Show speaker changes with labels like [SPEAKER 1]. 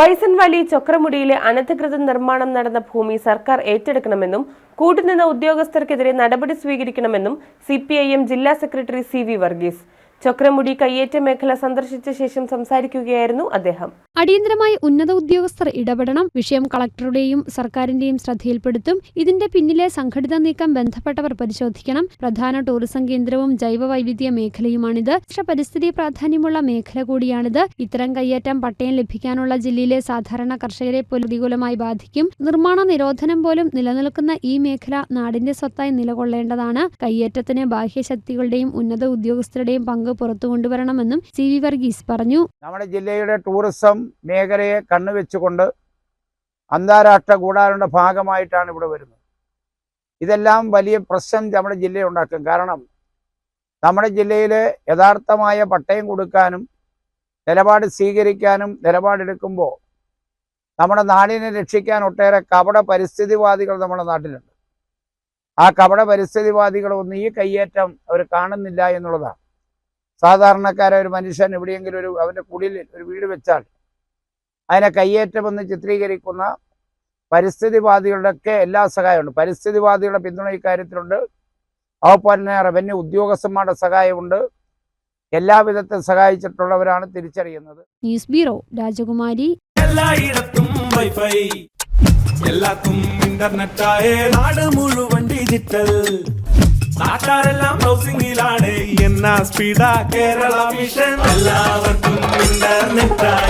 [SPEAKER 1] Bison Valley ചക്രമുടിയിലെ അനധികൃത നിർമ്മാണം നടന്ന ഭൂമി സർക്കാർ ഏറ്റെടുക്കണമെന്നും കൂട്ടുനിന്ന ഉദ്യോഗസ്ഥർക്കെതിരെ നടപടി സ്വീകരിക്കണമെന്നും സി പി ഐ എം ജില്ലാ secretary C V Varghese. Chakramudi കയ്യേറ്റ മേഖല സന്ദർശിച്ച ശേഷം സംസാരിക്കുകയായിരുന്നു അദ്ദേഹം.
[SPEAKER 2] അടിയന്തരമായി ഉന്നത ഉദ്യോഗസ്ഥർ ഇടപെടണം വിഷയം കളക്ടറുടെയും സർക്കാരിന്റെയും ശ്രദ്ധയിൽപ്പെടുത്തും ഇതിന്റെ പിന്നിലെ സംഘടിത നീക്കം ബന്ധപ്പെട്ടവർ പരിശോധിക്കണം. പ്രധാന ടൂറിസം കേന്ദ്രവും ജൈവ വൈവിധ്യ മേഖലയുമാണിത് പരിസ്ഥിതി പ്രാധാന്യമുള്ള മേഖല കൂടിയാണിത്. ഇത്തരം കയ്യേറ്റം പട്ടയം ലഭിക്കാനുള്ള ജില്ലയിലെ സാധാരണ കർഷകരെ പ്രതികൂലമായി ബാധിക്കും. നിർമ്മാണ നിരോധനം പോലും നിലനിൽക്കുന്ന ഈ മേഖല നാടിന്റെ സ്വത്തായി നിലകൊള്ളേണ്ടതാണ്. കയ്യേറ്റത്തിന് ബാഹ്യശക്തികളുടെയും ഉന്നത ഉദ്യോഗസ്ഥരുടെയും പങ്ക് പുറത്തു കൊണ്ടുവരണമെന്നും സി വി വർഗീസ് പറഞ്ഞു.
[SPEAKER 3] നമ്മുടെ ജില്ലയുടെ ടൂറിസം മേഖലയെ കണ്ണുവെച്ചുകൊണ്ട് അന്താരാഷ്ട്ര കൂടാരുടെ ഭാഗമായിട്ടാണ് ഇവിടെ വരുന്നത്. ഇതെല്ലാം വലിയ പ്രശ്നം നമ്മുടെ ജില്ലയിൽ ഉണ്ടാക്കും. കാരണം നമ്മുടെ ജില്ലയിൽ യഥാർത്ഥമായ പട്ടയം കൊടുക്കാനും നിലപാട് സ്വീകരിക്കാനും നിലപാടെടുക്കുമ്പോൾ നമ്മുടെ നാടിനെ രക്ഷിക്കാൻ ഒട്ടേറെ കപട പരിസ്ഥിതിവാദികൾ നമ്മുടെ നാട്ടിലുണ്ട്. ആ കപട പരിസ്ഥിതിവാദികളൊന്നും ഈ കയ്യേറ്റം അവർ കാണുന്നില്ല എന്നുള്ളതാണ്. സാധാരണക്കാരായ ഒരു മനുഷ്യൻ എവിടെയെങ്കിലും ഒരു അവന്റെ കുടിലിൽ ഒരു വീട് വെച്ചാൽ അതിനെ കയ്യേറ്റമെന്ന് ചിത്രീകരിക്കുന്ന പരിസ്ഥിതിവാദികളുടെ ഒക്കെ എല്ലാ സഹായമുണ്ട്. പരിസ്ഥിതിവാദികളുടെ പിന്തുണ ഇക്കാര്യത്തിലുണ്ട് അതുപോലെ തന്നെ റവന്യൂ ഉദ്യോഗസ്ഥന്മാരുടെ സഹായമുണ്ട്. എല്ലാവിധത്തിൽ സഹായിച്ചിട്ടുള്ളവരാണ് തിരിച്ചറിയുന്നത്.
[SPEAKER 2] ന്യൂസ് ബ്യൂറോ രാജകുമാരി.
[SPEAKER 4] എല്ലായിടത്തും വൈഫൈ. എല്ലാത്തും ആയ നാട് മുഴുവൻ ഡിജിറ്റൽ. നാട്ടാരെല്ലാം ബ്രൗസിംഗിലാണ് എന്നാ സ്പീഡാ കേരള മിഷൻ. എല്ലാവർക്കും ഇന്റർനെറ്റ് എല്ലായിടത്തും